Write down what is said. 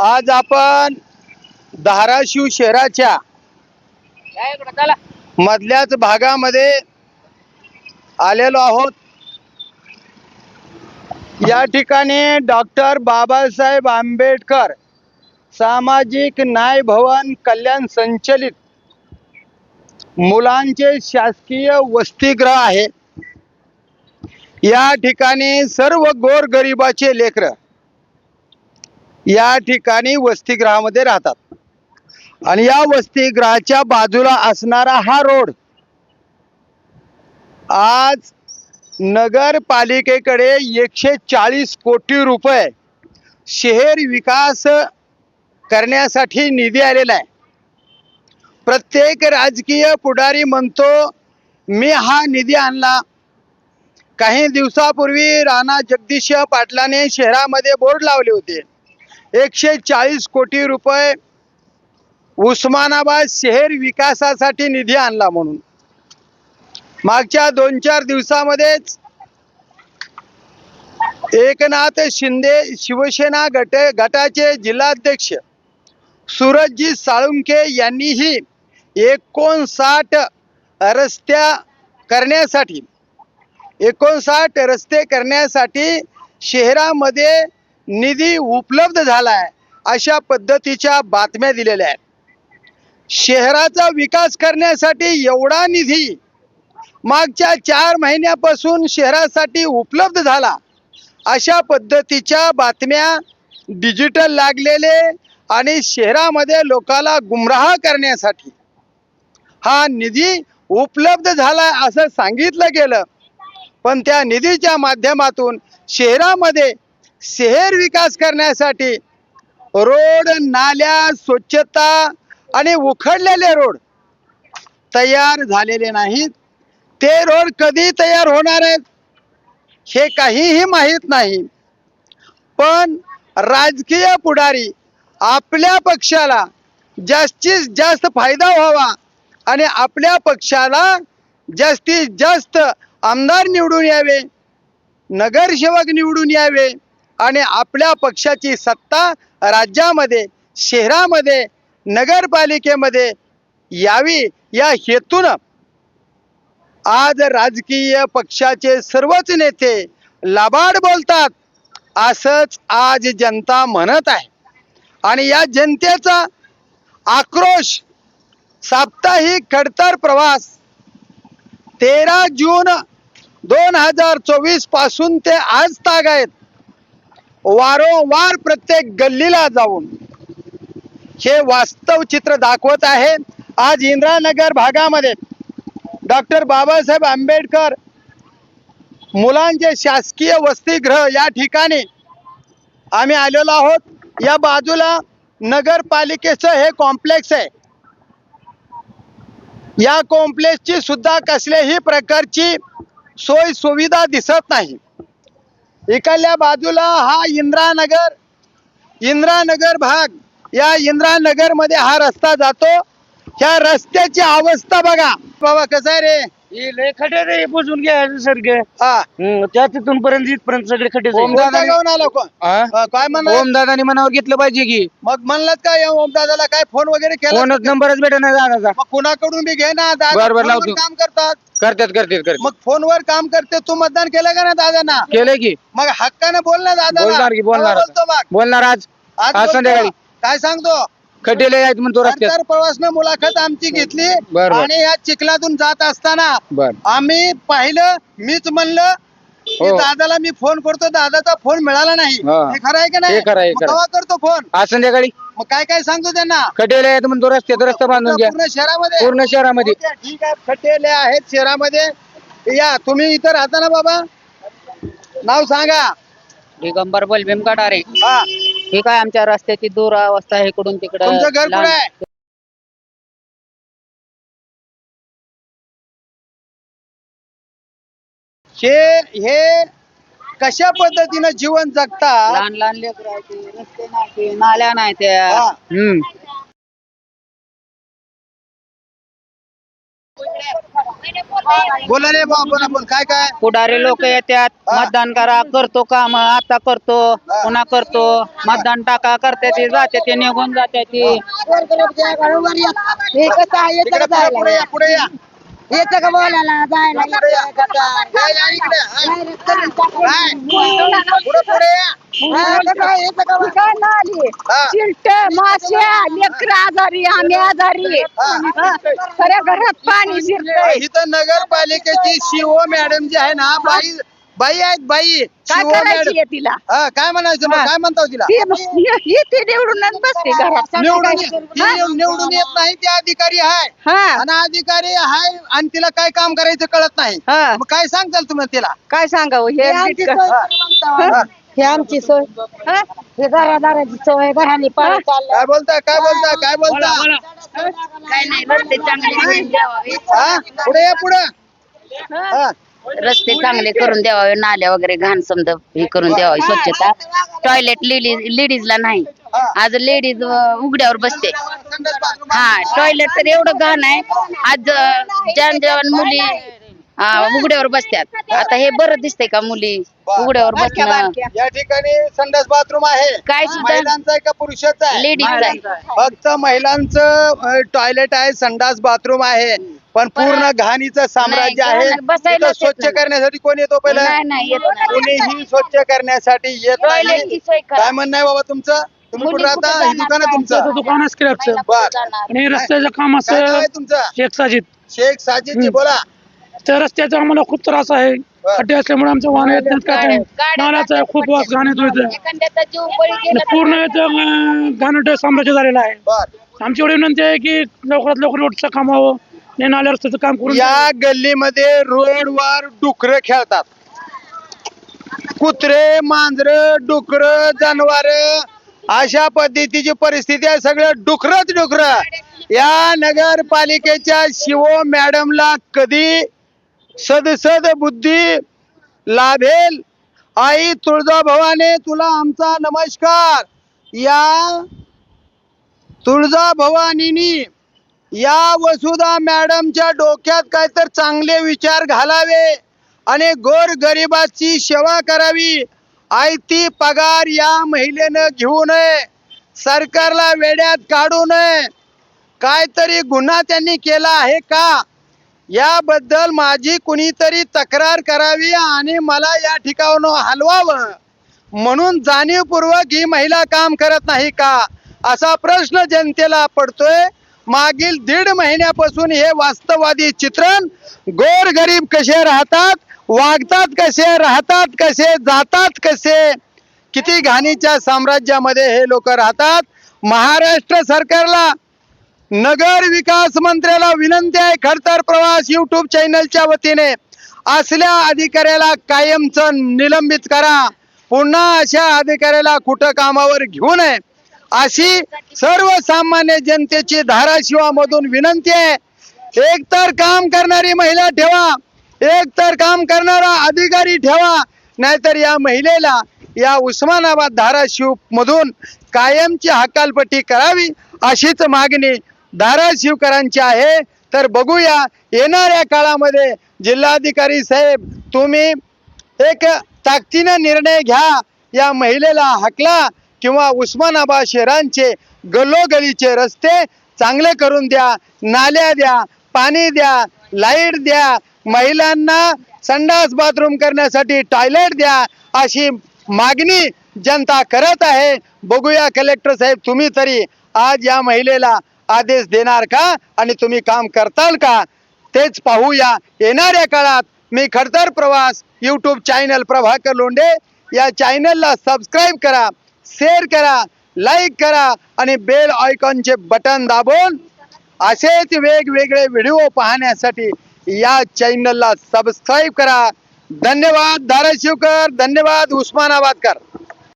आज आपण धाराशिव शहराच्या मधल्याच भागामध्ये आलेलो आहोत. या ठिकाणी डॉक्टर बाबासाहेब आंबेडकर सामाजिक न्याय भवन कल्याण संचलित मुलांचे शासकीय वसतिगृह आहे. या ठिकाणी सर्व गोरगरिबाचे लेकरं या ठिकाणी वसतिगृहामध्ये राहतात. आणि या वसतिगृहाच्या बाजूला असणारा हा रोड आज नगरपालिकेकडे एकशे चाळीस कोटी रुपये शहर विकास करण्यासाठी निधी आलेला आहे. प्रत्येक राजकीय पुढारी म्हणतो मी हा निधी आणला. काही दिवसापूर्वी राणा जगदीश पाटलाने शहरामध्ये बोर्ड लावले होते. एकशे चाळीस कोटी रुपये उस्मानाबाद शहर विकासासाठी निधी आणला म्हणून. मागच्या दोन चार दिवसामध्येच एकनाथ शिंदे शिवसेना गट गटाचे जिल्हाध्यक्ष सूरजजी साळुंके यांनीही एकोणसाठ रस्त्या करण्यासाठी एकोणसाठ रस्ते करण्यासाठी शहरामध्ये निधी उपलब्ध झाला आहे अशा पद्धतीच्या बातम्या दिलेल्या आहेत. शहराचा विकास करण्यासाठी एवढा निधी मागच्या चार महिन्यापासून शहरासाठी उपलब्ध झाला. अशा पद्धतीच्या बातम्या डिजिटल लागलेले आणि शहरामध्ये लोकाला गुमराह करण्यासाठी. हा निधी उपलब्ध झाला असं सांगितलं गेलं. पण त्या निधीच्या माध्यमातून शहरामध्ये शहर विकास करण्यासाठी रोड नाल्या स्वच्छता आणि उखडलेले रोड तयार झालेले नाहीत. ते रोड कधी तयार होणार आहेत हे काहीही माहीत नाही. पण राजकीय पुढारी आपल्या पक्षाला जास्तीत जास्त फायदा व्हावा आणि आपल्या पक्षाला जास्तीत जास्त आमदार निवडून यावे नगरसेवक निवडून यावे आणि आपल्या पक्षाची सत्ता राज्यामध्ये शहरामध्ये नगरपालिकेमध्ये यावी या हेतून आज राजकीय पक्षाचे सर्वच नेते लाबाड बोलतात असंच आज जनता म्हणत आहे. आणि या जनतेचा आक्रोश साप्ताहिक खडतर प्रवास तेरा जून दोन हजार चोवीसपासून ते आज ताग आहेत. वारंवार प्रत्येक गल्लीला जाऊन हे वास्तव चित्र दाखवत आहे. आज इंदिरानगर भागामध्ये डॉक्टर बाबासाहेब आंबेडकर मुलांचे शासकीय वसतिगृह या ठिकाणी आम्ही आलेलो आहोत. या बाजूला नगरपालिकेचं हे कॉम्प्लेक्स आहे. या कॉम्प्लेक्सची सुद्धा कसल्याही प्रकारची सोय सुविधा दिसत नाही. इकडल्या बाजूला हा इंद्रानगर. इंद्रानगर भाग. या इंद्रानगरमध्ये हा रस्ता जातो. ह्या रस्त्याची अवस्था बघा. बाबा कसं रे? हे लय खड्डे रे बुजून घ्यायचं सारखे हा. त्या तिथून पर्यंत इथपर्यंत सगळे खड्डे कोणता गावून आला कोण? हा, काय म्हणला? ओम दादानी मनावर घेतलं पाहिजे की. मग म्हणलात का या ओम दादाला काय फोन वगैरे केला फोनच नंबरच नाही दादाचा. मग कुणाकडून बी घे ना दादा बरं, बरं, फोनवर लावतो. काम करतात. करतात करतात करतात. मग फोनवर काम करते तू मतदान केलं का ना दादांना? केलंय की. मग हक्काने बोल ना दादा बोलणार की बोलणार. बोलतो मग. बोलणार आज. आज आज बोलतो. संध्याकाळी. काय सांगतो? खड्डे लय आहेत म्हणतो रस्त्यात. प्रवासनं मुलाखत आमची घेतली बर, बर. आणि या चिखलातून जात असताना बर. आम्ही पाहिलं मीच म्हणलं की हो. दादाला मी फोन करतो दादाचा फोन मिळाला नाही. हा. हे खरं आहे का नाही? हे खरं आहे, मग खरं. केव्हा करतो फोन? आज संध्याकाळी. मग काय काय सांगतो त्यांना? खड्डे लय आहेत म्हणतो रस्त्यात रस्ता बांधून घ्या. पूर्ण शहरामध्ये. पूर्ण शहरामध्ये. ओके, ठीक आहे खड्डेले आहेत शहरामध्ये. या तुम्ही इथं राहता ना बाबा? नाव सांगा. दिगंबर बलभीम कटारे हा. हे काय आमच्या रस्त्याची दुरावस्था आहे इकडून तिकडं? तुमचं घर कुठे लांब- आहे हे हे कशा पद्धतीनं जीवन जगता? लहान लहान लेकरं रस्ते नाही ते, नाल्या नाही त्या हा. हम्म. बोला रे बाबा बोला बोल. काय काय? पुढारी लोक येतात. मतदान करा. करतो काम. आता करतो. पुन्हा करतो. मतदान टाका. करते ते जाते ते निघून जाते ते. इकडे पुढे पुढे या पुढे या. येतं का बोलायला जायला या. इकडे. पुढे या. हा. चिलट माश्या लेकर आजारी आम्ही आजारी. हा. खऱ्या घरात पाणी शिरतंय. इथं नगरपालिकेची शिवो मॅडम जी आहे ना बाई बाई आहेत बाई. काय शिवो करायची मॅडम. आहे तिला? हा काय म्हणायचं मग? हा. काय म्हणतो तिला? ती ही ती निवडूनच बसते घरात. निवडून ये- ती निवडून येत नाही ती अधिकारी आहे. हा. आणि अधिकारी आहे आणि तिला काय काम करायचं कळत नाही. हा. मग काय सांगताल तुम्ही तिला? काय सांगावं? हे हा. हे आमची सोय. हे? सोय घराने पाणी चाललं. काय बोलता काय बोलता काय बोलता? काय नाही रस्ते चांगले हा? पुढे या पुढे. हा? रस्ते चांगले करून द्यावे नाल्या वगैरे घाण समजा हे करून द्यावी स्वच्छता. टॉयलेट लेडीज लेडीजला नाही. आज लेडीज उघड्यावर बसते. हा टॉयलेट तर एवढं घाण आहे. आज ज्यान ज्यान मुली हा, उघड्यावर बसतात आता हे बरं दिसतंय का मुली? उघड्यावर बसणं? या ठिकाणी संडास बाथरूम आहे. काय सुद्धा- महिलांचं आहे का पुरुषाचं आहे? लेडीज आहे. फक्त महिलांचं टॉयलेट आहे संडास बाथरूम आहे. पण पूर्ण घाणीचं साम्राज्य नाही, आहे. तिथं स्वच्छ नाही. करण्यासाठी कोण येतो पहिलं? नाही नाही येत नाही. कोणीही स्वच्छ करण्यासाठी येत नाही. सोय करा. काय म्हणणं आहे बाबा तुमचं? तुम्ही मुली कुठं कुठं राहता हे जाणार? दुकान आहे. तुमचं दुकान आहे स्क्रॅपचं बर आणि रस्त्याचं काम काय नाव असं आहे तुमचं? शेख साजिद. शेख साजिदजी बोला. त्या रस्त्याचा आम्हाला खूप त्रास आहे. खड्डे असल्यामुळे आमचं वाहन येत नाहीत. काय नाही. नाल्याचा आहे, खूप वास घाण येतो इथं एखाद्याचा जीव बळी गेला तर पूर्ण घाणट साम्राज्य झालेलं आहे. आमची एवढी विनंती आहे की लवकरात लवकर रोडचं काम व्हावं. आणि नाल्या रस्त्याचं काम करून या गल्लीमध्ये रोडवर डुकर खेळतात. कुत्रे मांजर डुकर जनावर अशा पद्धतीची परिस्थिती आहे. सगळं डुकरच डुकर. या नगरपालिकेच्या शिवो मॅडमला कधी सदसद बुद्धी लाभेल. आई तुळजाभवाने तुला आमचा नमस्कार. या तुळजाभवानीनी या वसुधा मॅडमच्या डोक्यात काहीतरी चांगले विचार घालावे आणि गोर गरिबाची सेवा करावी. आयती पगार या महिलेनं घेऊ नये. सरकारला वेड्यात काढू नये. काहीतरी गुन्हा त्यांनी केला आहे का? याबद्दल माझी कुणीतरी तक्रार करावी आणि मला या ठिकाणून हलवावं. म्हणून जाणीवपूर्वक ही महिला काम करत नाही का? असा प्रश्न जनतेला पडतोय. मागील दीड महिन्यापासून हे वास्तववादी चित्रण गोर गरीब कसे राहतात वागतात कसे राहतात कसे जातात कसे? किती घाणीच्या साम्राज्यामध्ये हे लोक राहतात? महाराष्ट्र सरकारला नगर विकास मंत्र्याला विनंती आहे खडतर प्रवास युट्यूब चॅनलच्या वतीने. असल्या अधिकाऱ्याला कायमच निलंबित करा. पुन्हा अशा अधिकाऱ्याला कुठं कामावर घेऊ नये. अशी सर्वसामान्य जनतेची धाराशिवामधून विनंती आहे. एक तर काम करणारी महिला ठेवा. एक तर काम करणारा अधिकारी ठेवा. नाहीतर या महिलेला या उस्मानाबाद धाराशिव मधून कायमची हकालपट्टी करावी अशीच मागणी धाराशिवकरांची आहे. तर बघूया येणाऱ्या काळामध्ये जिल्हाधिकारी साहेब तुम्ही एक ताकदीनं निर्णय घ्या. या महिलेला हकला किंवा उस्मानाबाद शहरांचे गल्लोगलीचे रस्ते चांगले करून द्या नाल्या द्या पाणी द्या लाइट द्या महिलांना संडास बाथरूम करण्यासाठी टॉयलेट द्या अशी मागणी जनता करत आहे. बघूया कलेक्टर साहेब तुम्ही तरी आज या महिलेला आदेश देणार का? आणि तुम्ही काम करताल का? तेच पाहूया. येणाऱ्या काळात मी खडतर प्रवास यूट्यूब चॅनल प्रभाकर लोंढे या चॅनलला सबस्क्राईब करा शेअर करा लाईक करा आणि बेल आयकॉनचे बटन दाबून असेच वेगवेगळे व्हिडिओ पाहण्यासाठी या चॅनलला सबस्क्राईब करा. धन्यवाद धाराशिवकर. धन्यवाद उस्मानाबादकर.